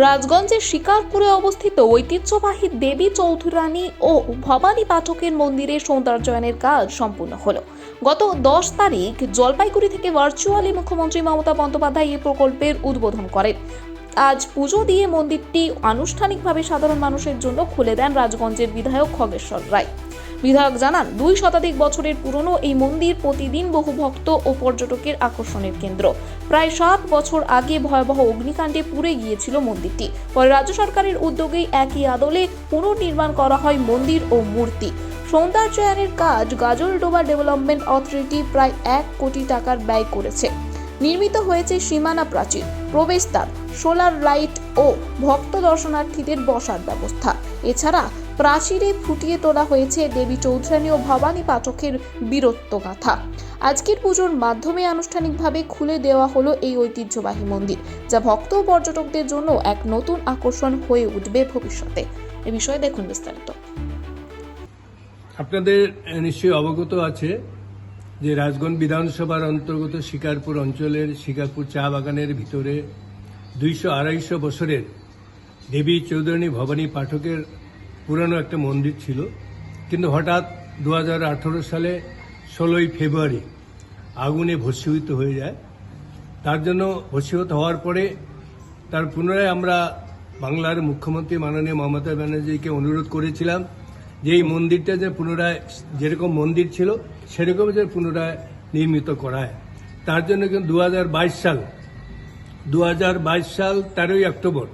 রাজগঞ্জের শিকারপুরে অবস্থিত ঐতিহ্যবাহী দেবী চৌধুরানী ও ভবানী পাঠকের মন্দিরে সৌন্দর্যায়নের কাজ সম্পূর্ণ হলো। গত দশ তারিখ জলপাইগুড়ি থেকে ভার্চুয়ালি মুখ্যমন্ত্রী মমতা বন্দ্যোপাধ্যায় এই প্রকল্পের উদ্বোধন করেন। আজ পুজো দিয়ে মন্দিরটি আনুষ্ঠানিকভাবে সাধারণ মানুষের জন্য খুলে দেন রাজগঞ্জের বিধায়ক খগেশ্বর রায়। বিধায়ক জানান, দুই শতাধিক বছরের পুরনো এই মন্দির প্রতিদিন বহু ভক্ত ও পর্যটকের আকর্ষণের কেন্দ্র। প্রায় সাত বছর আগে ভয়াবহ অগ্নিকাণ্ডে পুড়ে গিয়েছিল মন্দিরটি। পরে রাজ্য সরকারের উদ্যোগেই একই আদলে পুনর্নির্মাণ করা হয় মন্দির ও মূর্তি। সৌন্দর্যায়নের কাজ গাজলডোবা ডেভেলপমেন্ট অথরিটি প্রায় এক কোটি টাকার ব্যয় করেছে। নির্মিত হয়েছে সীমানা প্রাচীর, প্রবেশদ্বার, সোলার লাইট ও ভক্ত দর্শনার্থীদের বসার ব্যবস্থা। এছাড়া প্রাচীরে ফুটিয়ে তোলা হয়েছে দেবী চৌধুরানী ও ভবানী পাঠকের বীরত্ব গাথা। আজকের পুজোর মাধ্যমে আনুষ্ঠানিকভাবে খুলে দেওয়া হলো এই ঐতিহ্যবাহী মন্দির, যা ভক্ত ও পর্যটকদের জন্য এক নতুন আকর্ষণ হয়ে উঠবে ভবিষ্যতে। এ বিষয়ে দেখুন বিস্তারিত। আপনাদের নিশ্চয়ই অবগত আছে যে রাজগঞ্জ বিধানসভার অন্তর্গত শিকারপুর অঞ্চলের শিকারপুর চা বাগানের ভিতরে দুইশো আড়াইশো বছরের দেবী চৌধুরানী ভবানী পাঠকের পুরানো একটা মন্দির ছিল। কিন্তু হঠাৎ দু হাজার আঠেরো সালে ষোলোই ফেব্রুয়ারি আগুনে ভস্মীভূত হয়ে যায়। তার জন্য ভস্মীভূত হওয়ার পরে তার পুনরায় আমরা বাংলার মুখ্যমন্ত্রী মাননীয় মমতা ব্যানার্জিকে অনুরোধ করেছিলাম যে এই মন্দিরটা যে পুনরায় যেরকম মন্দির ছিল, সেরকম যে পুনরায় নির্মিত করায়। তার জন্য কিন্তু দু হাজার বাইশ সাল দু হাজার বাইশ সাল তেরোই অক্টোবর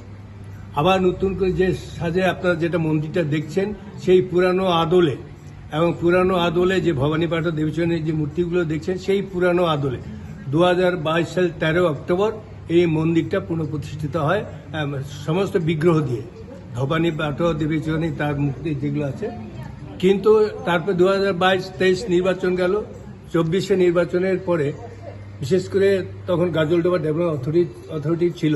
আবার নতুন করে যে সাজে আপনারা যেটা মন্দিরটা দেখছেন, সেই পুরানো আদলে এবং পুরানো আদলে যে ভবানী পাঠক দেবীচরণের যে মূর্তিগুলো দেখছেন, সেই পুরানো আদলে। দু হাজার বাইশ সাল তেরো অক্টোবর এই মন্দিরটা পুনঃপ্রতিষ্ঠিত হয় সমস্ত বিগ্রহ দিয়ে। ভবানী পাঠক দেবীচরণী তার মূর্তি যেগুলো আছে। কিন্তু তারপর দু হাজার বাইশ তেইশ নির্বাচন গেল, চব্বিশে নির্বাচনের পরে, বিশেষ করে তখন গাজলডোবা ডেভেলপমেন্ট অথরিটি অথরিটি ছিল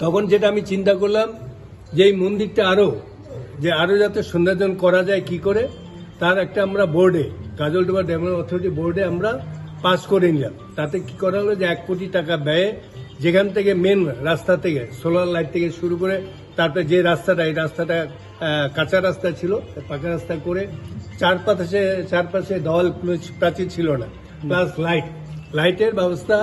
তখন যেটা আমি চিন্তা করলাম যে এই মন্দিরটা আরও যে আরও যাতে সৌন্দর্যন করা যায় কি করে তার একটা আমরা বোর্ডে গাজলডোবা ডেভেলপমেন্ট অথরিটি বোর্ডে আমরা পাস করে নিলাম। তাতে কি করা হলো যে এক কোটি টাকা ব্যয়ে যেখান থেকে মেন রাস্তা থেকে সোলার লাইট থেকে শুরু করে তারপরে যে রাস্তাটা এই রাস্তাটা কাঁচা রাস্তা ছিল পাকা রাস্তা করে চারপাশে চারপাশে দল প্রাচীর ছিল না। প্লাস লাইট লাইটের ব্যবস্থা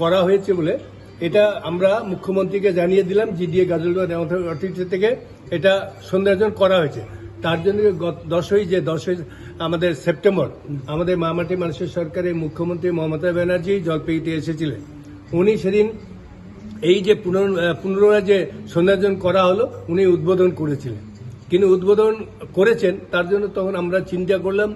করা হয়েছে বলে এটা আমরা মুখ্যমন্ত্রীকে জানিয়ে দিলাম, জিডিএ গাজলগঞ্জ অথরিটি থেকে এটা সৌন্দর্যন করা হয়েছে। তার জন্য দশই যে দশই আমাদের সেপ্টেম্বর, আমাদের মামাটি মানুষের সরকারের মুখ্যমন্ত্রী মমতা ব্যানার্জি জলপাইতে এসেছিলেন। উনি সেদিন এই যে পুনর- পুনরায় যে সৌন্দর্যন করা হলো, উনি উদ্বোধন করেছিলেন। কিন্তু উদ্বোধন করেছেন, তার জন্য তখন আমরা চিন্তা করলাম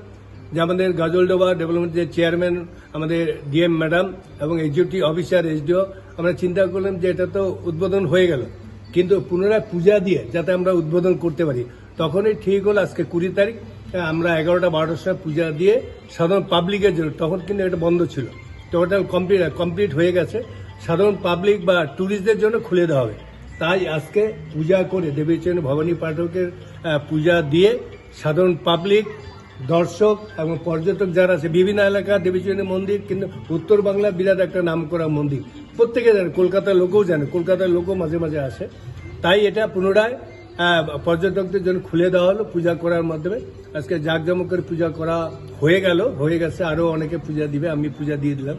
যে আমাদের গাজলডোবা ডেভেলপমেন্টের চেয়ারম্যান, আমাদের ডিএম ম্যাডাম এবং এক্সিকিউটিভ অফিসার, এসডিও আমরা চিন্তা করলাম যে এটা তো উদ্বোধন হয়ে গেল। কিন্তু পুনরায় পূজা দিয়ে যাতে আমরা উদ্বোধন করতে পারি। তখনই ঠিক হলো আজকে কুড়ি তারিখ, আমরা এগারোটা, বারোটার সময় পূজা দিয়ে সাধারণ পাবলিকের জন্য, তখন কিন্তু এটা বন্ধ ছিল। ওটা কমপ্লিট কমপ্লিট হয়ে গেছে। সাধারণ পাবলিক বা ট্যুরিস্টদের জন্য খুলে দেওয়া হবে। তাই আজকে পূজা করে দেবীচরণ ভবানী পাঠকের পূজা দিয়ে সাধারণ পাবলিক দর্শক এবং পর্যটক যারা আছে, বিভিন্ন এলাকার দেবীচরণের মন্দির, কিন্তু উত্তর বাংলা বিরাট একটা নাম করা মন্দির। প্রত্যেকে জানে, কলকাতার লোকও জানে, কলকাতার লোকও মাঝে মাঝে আসে। তাই এটা পুনরায় পর্যটকদের জন্য খুলে দেওয়া হলো পূজা করার মাধ্যমে। আজকে জাঁকজমকের পূজা করা হয়ে গেল, হয়ে গেছে আরও অনেকে পূজা দিবে, আমি পূজা দিয়ে দিলাম।